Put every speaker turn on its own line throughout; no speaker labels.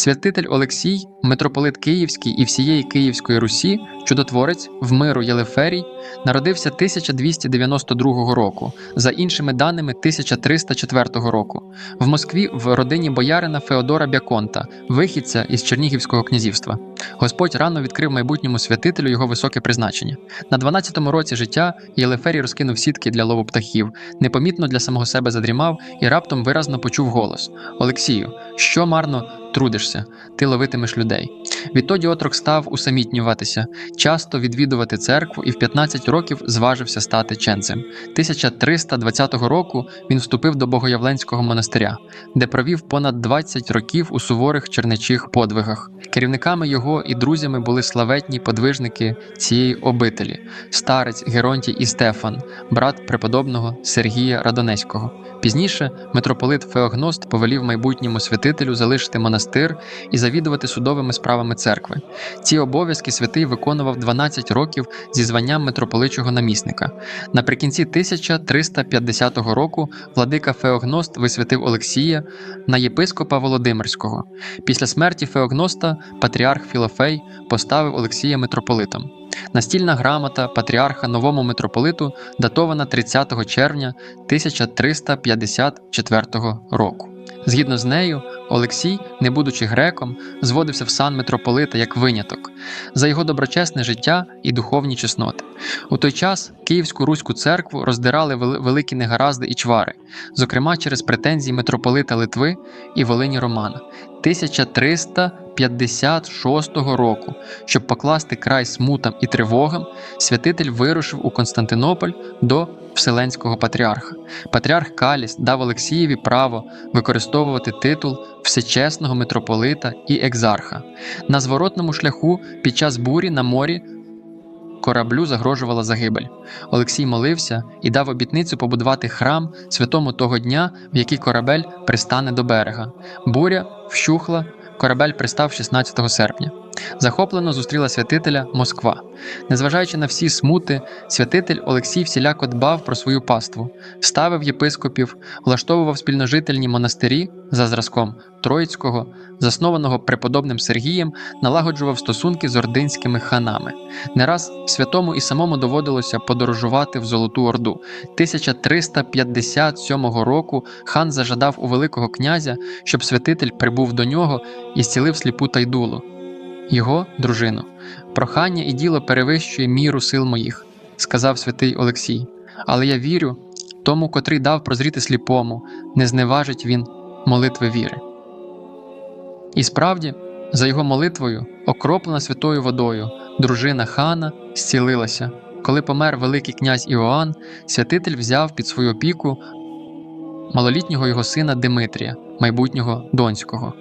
Святитель Олексій, митрополит Київський і всієї Київської Русі, чудотворець в миру Єлеферій, народився 1292 року, за іншими даними 1304 року, в Москві в родині боярина Феодора Бяконта, вихідця із Чернігівського князівства. Господь рано відкрив майбутньому святителю його високе призначення. На 12-му році життя Єлеферій розкинув сітки для лову птахів, непомітно для самого себе задрімав і раптом виразно почув голос: Олексію, що марно трудишся, ти ловитимеш людей. Відтоді отрок став усамітнюватися, часто відвідувати церкву і в 15 років зважився стати ченцем. 1320 року він вступив до Богоявленського монастиря, де провів понад 20 років у суворих черничих подвигах. Керівниками його і друзями були славетні подвижники цієї обителі: старець Геронтій і Стефан, брат преподобного Сергія Радонеського. Пізніше митрополит Феогност повелів майбутньому святителю залишити монастир і завідувати судовими справами церкви. Ці обов'язки святий виконував 12 років зі званням митрополичого намісника. Наприкінці 1350 року владика Феогност висвятив Олексія на єпископа Володимирського. Після смерті Феогноста патріарх Філофей поставив Олексія митрополитом. Настільна грамота патріарха новому митрополиту датована 30 червня 1354 року. Згідно з нею, Олексій, не будучи греком, зводився в сан митрополита як виняток за його доброчесне життя і духовні чесноти. У той час Київську Руську церкву роздирали великі негаразди і чвари, зокрема через претензії митрополита Литви і Волині Романа 1356 року. Щоб покласти край смутам і тривогам, святитель вирушив у Константинополь до Вселенського патріарха. Патріарх Каліс дав Олексієві право використовувати титул всечесного митрополита і екзарха. На зворотному шляху під час бурі на морі кораблю загрожувала загибель. Олексій молився і дав обітницю побудувати храм святому того дня, в який корабель пристане до берега. Буря вщухла, корабель пристав 16 серпня. Захоплено зустріла святителя Москва. Незважаючи на всі смути, святитель Олексій всіляко дбав про свою паству, ставив єпископів, влаштовував спільножительні монастирі за зразком Троїцького, заснованого преподобним Сергієм, налагоджував стосунки з ординськими ханами. Не раз святому і самому доводилося подорожувати в Золоту Орду. 1357 року хан зажадав у Великого князя, щоб святитель прибув до нього і зцілив сліпу Тайдулу, його дружину. Прохання і діло перевищує міру сил моїх, сказав святий Олексій. Але я вірю, тому, котрий дав прозріти сліпому, не зневажить він молитви віри. І справді, за його молитвою, окроплена святою водою, дружина хана зцілилася. Коли помер Великий князь Іоанн, святитель взяв під свою опіку малолітнього його сина Димитрія, майбутнього донського.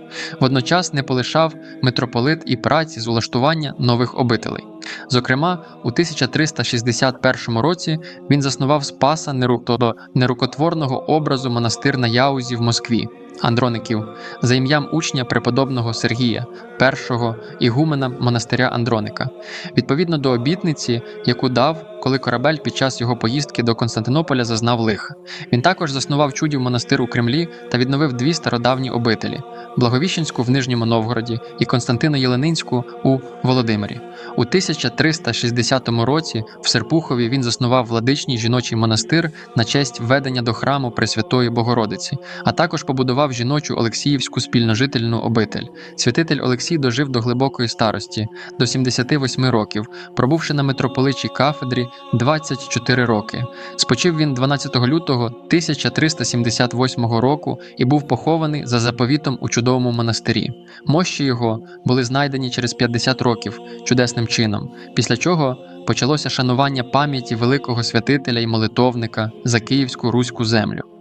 Водночас не полишав митрополит і праці з улаштування нових обителей. Зокрема, у 1361 році він заснував Спаса Неру- нерукотворного образу монастир на Яузі в Москві, Андроників, за ім'ям учня преподобного Сергія, першого ігумена монастиря Андроника. Відповідно до обітниці, яку дав, коли корабель під час його поїздки до Константинополя зазнав лиха. Він також заснував чудів монастир у Кремлі та відновив дві стародавні обителі: Благовіщенську в Нижньому Новгороді і Константино-Єленинську у Володимирі. У 1360 році в Серпухові він заснував владичний жіночий монастир на честь введення до храму Пресвятої Богородиці, а також побудував жіночу Олексіївську спільножительну обитель. Святитель Олексій дожив до глибокої старості, до 78 років, пробувши на митрополичій кафедрі 24 роки. Спочив він 12 лютого 1378 року і був похований за заповітом у чудовому монастирі. Мощі його були знайдені через 50 років чудесним чином, після чого почалося шанування пам'яті великого святителя і молитовника за Київську руську землю.